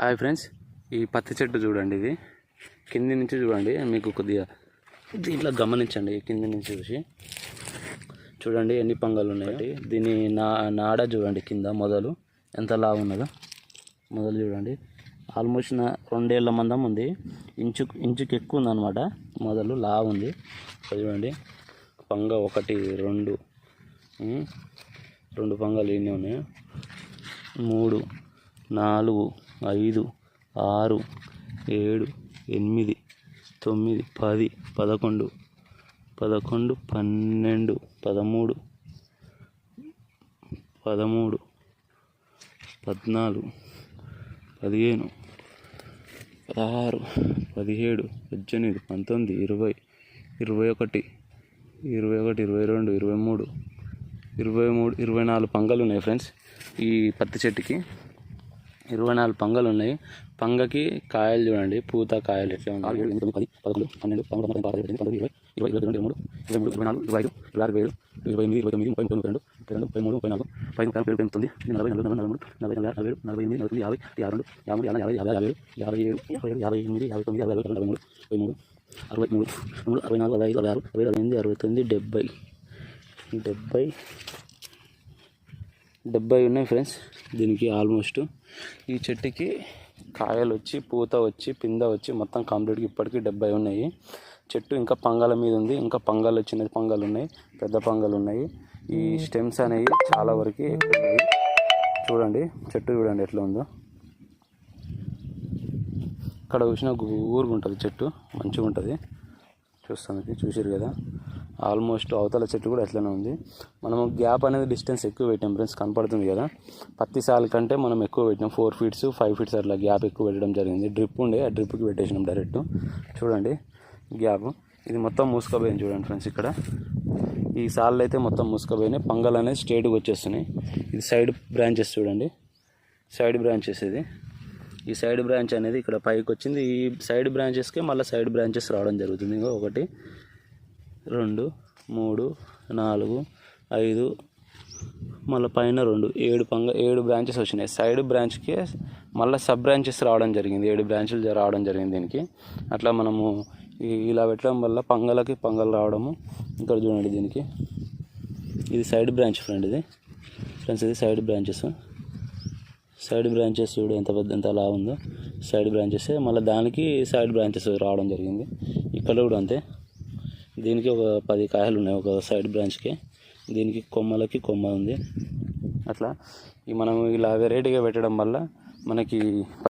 Hi friends ఈ పత్తి చెట్టు చూడండి ఇది. కింది నుంచి చూడండి మీకు కొద్దిగా దీంట్లో గమనించండి కింది నుంచి చూసి. చూడండి ఎన్ని పంగాలు ఉన్నాయి. దీని నా నాడ చూడండి కింద మొదలు. ఎంత లావు ఉన్నదో. మొదలు చూడండి. ఆల్మోస్ట్ నా రెండేళ్ళ మందం ఉంది. ఇంచు ఇంచుకి ఎక్కువ ఉందన్నమాట. మొదలు లావు ఉంది. చూడండి పంగ ఒకటి రెండు. రెండు పంగాలు ఎన్ని ఉన్నాయి? మూడు నాలుగు. ఐదు ఆరు ఏడు ఎనిమిది తొమ్మిది పది పదకొండు పదకొండు పన్నెండు పదమూడు పదమూడు పద్నాలుగు పదిహేను పదహారు పదిహేడు పద్దెనిమిది పంతొమ్మిది ఇరవై ఇరవై ఒకటి ఇరవై ఒకటి ఇరవై రెండు ఇరవై మూడు ఇరవై మూడు ఇరవై నాలుగు పంగలు ఉన్నాయి ఫ్రెండ్స్ ఈ పత్తి చెట్టుకి. ఇరవై నాలుగు పంగలు ఉన్నాయి. పంగకి కాయలు చూడండి. పూత కాయలు ఎట్లా ఉన్నాయి. ఏడు, ఎనిమిది, తొమ్మిది, పది పదకొండు పన్నెండు పదమూడు పదకొండు పదహారు పంతొమ్మిది ఇరవై ఇరవై ఇరవై రెండు ఇరవై మూడు ఇరవై మూడు ఇరవై నాలుగు ఇరవై ఐదు ఇరవై ఆరు ఏడు ఇరవై ఎనిమిది ఇరవై తొమ్మిది ముప్పై ముప్పై రెండు ముప్పై రెండు ముప్పై మూడు ముప్పై నాలుగు ముప్పై ముప్పై ముప్పై తొమ్మిది నలభై నలభై నలభై మూడు నలభై నలభై నలభై ఏడు నలభై ఎనిమిది నలభై యాభై యాభై రెండు యాభై యాభై యాభై యాభై ఏడు యాభై ఏడు యాభై ఏడు యాభై ఎనిమిది యాభై తొమ్మిది యాభై నలభై మూడు ముప్పై మూడు అరవై మూడు మూడు అరవై నాలుగు అరవై ఐదు అరవై ఆరు అరవై ఏడు అరవై ఎనిమిది అరవై తొమ్మిది డెబ్బై డెబ్బై డెబ్బై ఉన్నాయి ఫ్రెండ్స్ దీనికి ఆల్మోస్ట్ ఈ చెట్టుకి కాయలు వచ్చి పూత వచ్చి పింద వచ్చి మొత్తం కంప్లీట్గా ఇప్పటికీ డెబ్బై ఉన్నాయి. చెట్టు ఇంకా పంగాల మీద ఉంది. ఇంకా పంగాలు చిన్న పంగాలు ఉన్నాయి. పెద్ద పంగాలు ఉన్నాయి. ఈ స్టెమ్స్ అనేవి చాలా వరకు ఎక్కువ ఉన్నాయి. చూడండి చెట్టు చూడండి ఎట్లా ఉందో. ఇక్కడ చూసిన ఊరుగా ఉంటుంది చెట్టు. మంచిగా ఉంటుంది చూస్తానికి చూసారు కదా. ఆల్మోస్ట్ అవతల చెట్టు కూడా అట్లనే ఉంది. మనము గ్యాప్ అనేది డిస్టెన్స్ ఎక్కువ పెట్టాం ఫ్రెండ్స్ కనపడుతుంది కదా? పత్తి సాల్ కంటే మనం ఎక్కువ పెట్టినాం ఫోర్ ఫీట్స్ ఫైవ్ ఫీట్స్ అట్లా గ్యాప్ ఎక్కువ పెట్టడం జరిగింది. డ్రిప్ ఉండే ఆ డ్రిప్కి పెట్టేసినాం డైరెక్ట్. చూడండి గ్యాప్. ఇది మొత్తం మూసుకపోయింది చూడండి ఫ్రెండ్స్ ఇక్కడ. ఈ సార్లు అయితే మొత్తం మూసుకపోయినాయి. పంగల్ అనేది స్ట్రేట్గా వచ్చేస్తున్నాయి. ఇది సైడ్ బ్రాంచెస్ చూడండి. సైడ్ బ్రాంచెస్ ఇది. ఈ సైడ్ బ్రాంచ్ అనేది ఇక్కడ పైకి వచ్చింది. ఈ సైడ్ బ్రాంచెస్కి మళ్ళీ సైడ్ బ్రాంచెస్ రావడం జరుగుతుంది. ఇంకో ఒకటి. రెండు మూడు నాలుగు ఐదు మళ్ళీ పైన రెండు. ఏడు పంగ ఏడు బ్రాంచెస్ వచ్చినాయి. సైడ్ బ్రాంచ్కి మళ్ళీ సబ్ బ్రాంచెస్ రావడం జరిగింది. ఏడు బ్రాంచులు రావడం జరిగింది దీనికి. అట్లా మనము ఇలా పెట్టడం వల్ల పంగలకి పంగలు రావడము ఇక్కడ చూడండి దీనికి. ఇది సైడ్ బ్రాంచ్ ఫ్రెండ్ ఇది. ఫ్రెండ్స్ ఇది సైడ్ బ్రాంచెస్ సైడ్ బ్రాంచెస్ చూడు ఎంత పెద్ద ఎంత అలా ఉందో. సైడ్ బ్రాంచెస్ మళ్ళీ దానికి సైడ్ బ్రాంచెస్ రావడం జరిగింది. ఇక్కడ కూడా అంతే. దీనికి ఒక పది కాయలు ఉన్నాయి ఒక సైడ్ బ్రాంచ్కి. దీనికి కొమ్మలకి కొమ్మ ఉంది. అట్లా ఈ మనం ఇలా వెరైటీగా పెట్టడం వల్ల మనకి